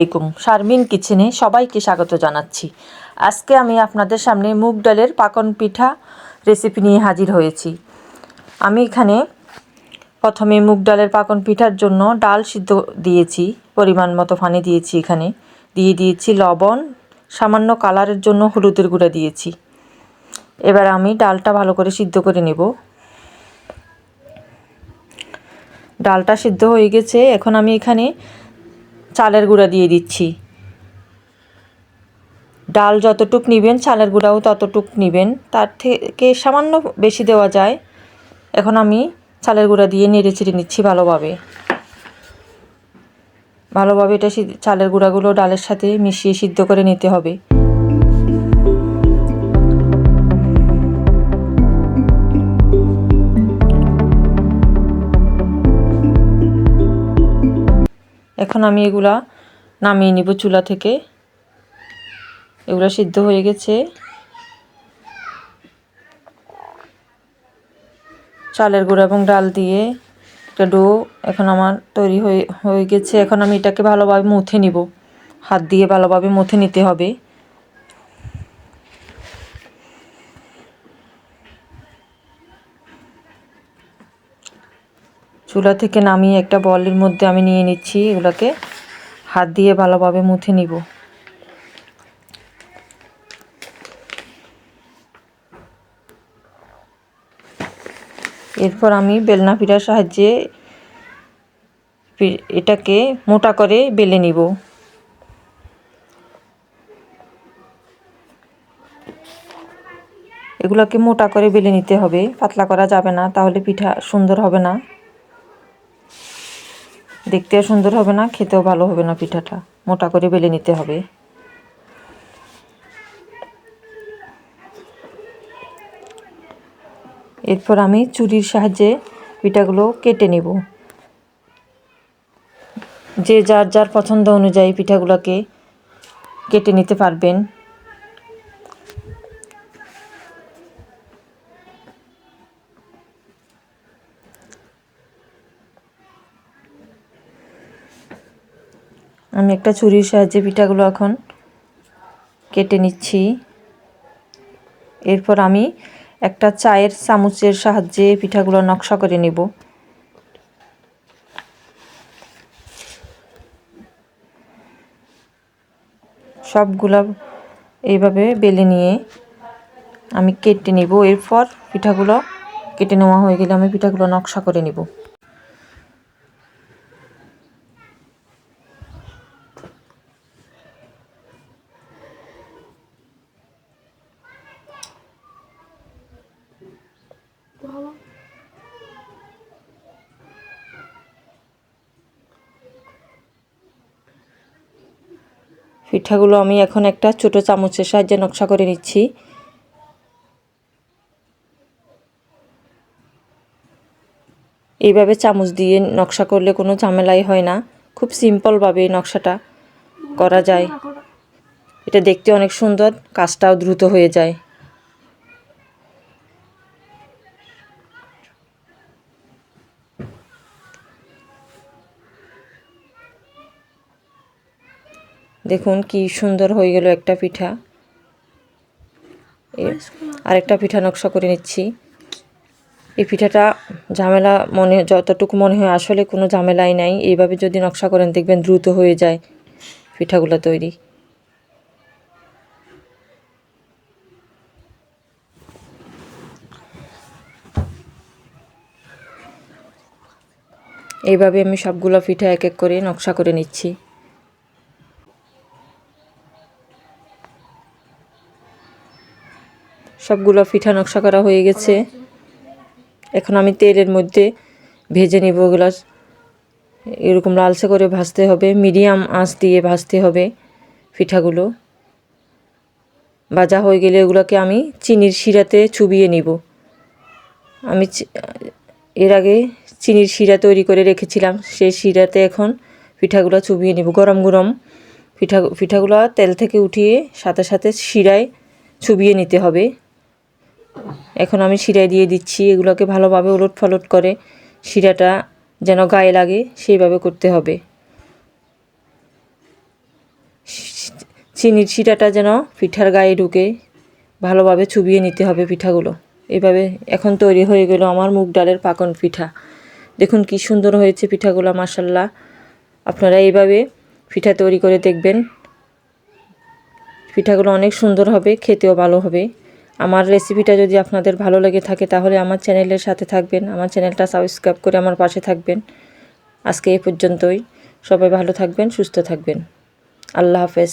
আলাইকুম। শারমিন কিচেনে সবাইকে স্বাগত জানাচ্ছি। আজকে আমি আপনাদের সামনে মুগ ডালের পাকন পিঠা রেসিপি নিয়ে হাজির হয়েছি। আমি এখানে প্রথমে মুগ ডালের পাকন পিঠার জন্য ডাল সিদ্ধ দিয়েছি, পরিমাণ মতো পানি দিয়েছি এখানে। দিয়ে দিয়েছি লবণ, সামান্য কালারের জন্য হলুদের গুঁড়া দিয়েছি। এবার আমি ডালটা ভালো করে সিদ্ধ করে নেব। ডালটা সিদ্ধ হয়ে গেছে। এখন আমি এখানে চালের গুঁড়া দিয়ে দিচ্ছি। ডাল যতটুক নেবেন, চালের গুঁড়াও ততটুক নেবেন। তার থেকে সামান্য বেশি দেওয়া যায়। এখন আমি চালের গুঁড়া দিয়ে নেড়ে চেড়ে নিচ্ছি ভালোভাবে। ভালোভাবে এটা চালের গুঁড়াগুলো ডালের সাথে মিশিয়ে সিদ্ধ করে নিতে হবে। এখন আমি এগুলা নামিয়ে নিব চুলা থেকে। এগুলা সিদ্ধ হয়ে গেছে। চালের গুঁড়া এবং ডাল দিয়ে একটা ডো এখন আমার তৈরি হয়ে হয়ে গেছে। এখন আমি এটাকে ভালোভাবে মুথে নিব। হাত দিয়ে ভালোভাবে মুথে নিতে হবে। চুলা থেকে নামিয়ে একটা বলের মধ্যে আমি নিয়ে নিচ্ছি, এগুলোকে হাত দিয়ে ভালোভাবে মুথে নিব। এরপর আমি বেলনা পিঠার সাহায্যে এটাকে মোটা করে বেলে নিব। এগুলোকে মোটা করে বেলে নিতে হবে, পাতলা করা যাবে না, তাহলে পিঠা সুন্দর হবে না। দেখতেও সুন্দর হবে না, খেতেও ভালো হবে না পিঠাটা। মোটা করে বেলে নিতে হবে। এরপর আমি চুরির সাহায্যে পিঠাগুলো কেটে নেব। যে যার যার পছন্দ অনুযায়ী পিঠাগুলোকে কেটে নিতে পারবেন। আমি একটা ছুরির সাহায্যে পিঠাগুলো এখন কেটে নিচ্ছি। এরপর আমি একটা চায়ের চামচের সাহায্যে পিঠাগুলো নকশা করে নেব। সবগুলা এইভাবে বেলে নিয়ে আমি কেটে নিব। এরপর পিঠাগুলো কেটে নেওয়া হয়ে গেলে আমি পিঠাগুলো নকশা করে নিব। পিঠাগুলো আমি এখন একটা ছোট চামচের সাহায্যে নকশা করে নিচ্ছি। এইভাবে চামচ দিয়ে নকশা করলে কোনো ঝামেলাই হয় না। খুব সিম্পলভাবে এই নকশাটা করা যায়। এটা দেখতে অনেক সুন্দর, কাজটাও দ্রুত হয়ে যায়। দেখুন কি সুন্দর হয়ে গেল একটা পিঠা। আরেকটা পিঠা নকশা করে নিচ্ছি। এই পিঠাটা ঝামেলা মনে, যতটুকু মনে হয় আসলে কোনো ঝামেলাই নাই। এইভাবে যদি নকশা করেন দেখবেন দ্রুত হয়ে যায় পিঠাগুলো তৈরি। এইভাবে আমি সবগুলো পিঠা এক এক করে নকশা করে নিচ্ছি। সবগুলো পিঠা নকশা করা হয়ে গেছে। এখন আমি তেলের মধ্যে ভেজে নিব ওগুলো এরকম লালসে করে ভাজতে হবে, মিডিয়াম আঁচ দিয়ে ভাজতে হবে পিঠাগুলো ভাজা হয়ে গেলে ওগুলোকে আমি চিনির শিরাতে চুবিয়ে নিব। আমি এর আগে চিনির শিরা তৈরি করে রেখেছিলাম, সেই শিরাতে এখন পিঠাগুলো চুবিয়ে নিব। গরম গরম পিঠা পিঠাগুলো তেল থেকে উঠিয়ে সাথে সাথে শিরায় চুবিয়ে নিতে হবে। এখন আমি শিরায় দিয়ে দিচ্ছি, এগুলোকে ভালোভাবে উলট ফালট করে শিরাটা যেন গায়ে লাগে, সেইভাবে করতে হবে। চিনির শিরাটা যেন পিঠার গায়ে ঢুকে ভালোভাবে চুবিয়ে নিতে হবে পিঠাগুলো। এভাবে এখন তৈরি হয়ে গেল আমার মুগ ডালের পাকন পিঠা। দেখুন কি সুন্দর হয়েছে পিঠাগুলো মাসাল্লাহ আপনারা এইভাবে পিঠা তৈরি করে দেখবেন। পিঠাগুলো অনেক সুন্দর হবে, খেতেও ভালো হবে। আমার রেসিপিটা যদি আপনাদের ভালো লেগে থাকে, তাহলে আমার চ্যানেলের সাথে থাকবেন। আমার চ্যানেলটা সাবস্ক্রাইব করে আমার পাশে থাকবেন। আজকে এ পর্যন্তই। সবাই ভালো থাকবেন, সুস্থ থাকবেন। আল্লাহ হাফেজ।